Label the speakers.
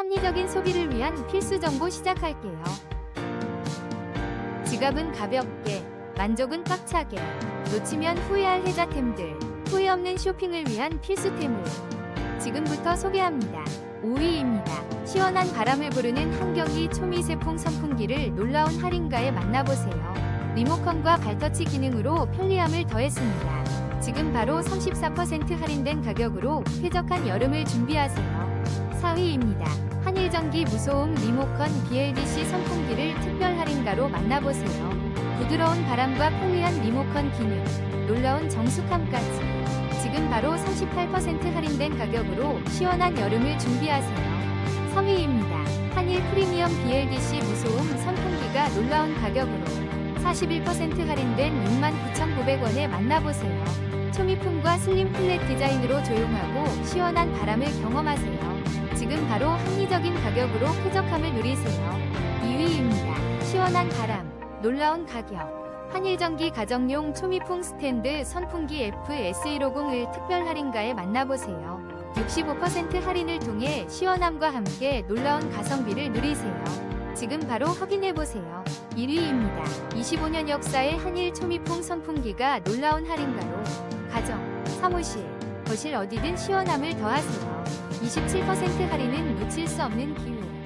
Speaker 1: 합리적인 소비를 위한 필수 정보 시작할게요. 지갑은 가볍게, 만족은 꽉차게, 놓치면 후회할 혜자템들, 후회 없는 쇼핑을 위한 필수템을 지금부터 소개합니다. 5위입니다. 시원한 바람을 부르는 한경기 초미세풍 선풍기를 놀라운 할인가에 만나보세요. 리모컨과 발터치 기능으로 편리함을 더했습니다. 지금 바로 34% 할인된 가격으로 쾌적한 여름을 준비하세요. 4위입니다. 한일전기 무소음 리모컨 BLDC 선풍기를 특별 할인가로 만나보세요. 부드러운 바람과 편리한 리모컨 기능, 놀라운 정숙함까지. 지금 바로 38% 할인된 가격으로 시원한 여름을 준비하세요. 3위입니다. 한일 프리미엄 BLDC 무소음 선풍기가 놀라운 가격으로 41% 할인된 69,900원에 만나보세요. 초미풍과 슬림 플랫 디자인으로 조용하고 시원한 바람을 경험하세요. 합리적인 가격으로 쾌적함을 누리세요. 2위입니다. 시원한 바람, 놀라운 가격. 한일전기 가정용 초미풍 스탠드 선풍기 FS150을 특별 할인가에 만나보세요. 65% 할인을 통해 시원함과 함께 놀라운 가성비를 누리세요. 지금 바로 확인해보세요. 1위입니다. 25년 역사의 한일 초미풍 선풍기가 놀라운 할인가로 가정, 사무실, 거실 어디든 시원함을 더하세요. 27% 할인은 놓칠 수 없는 기회.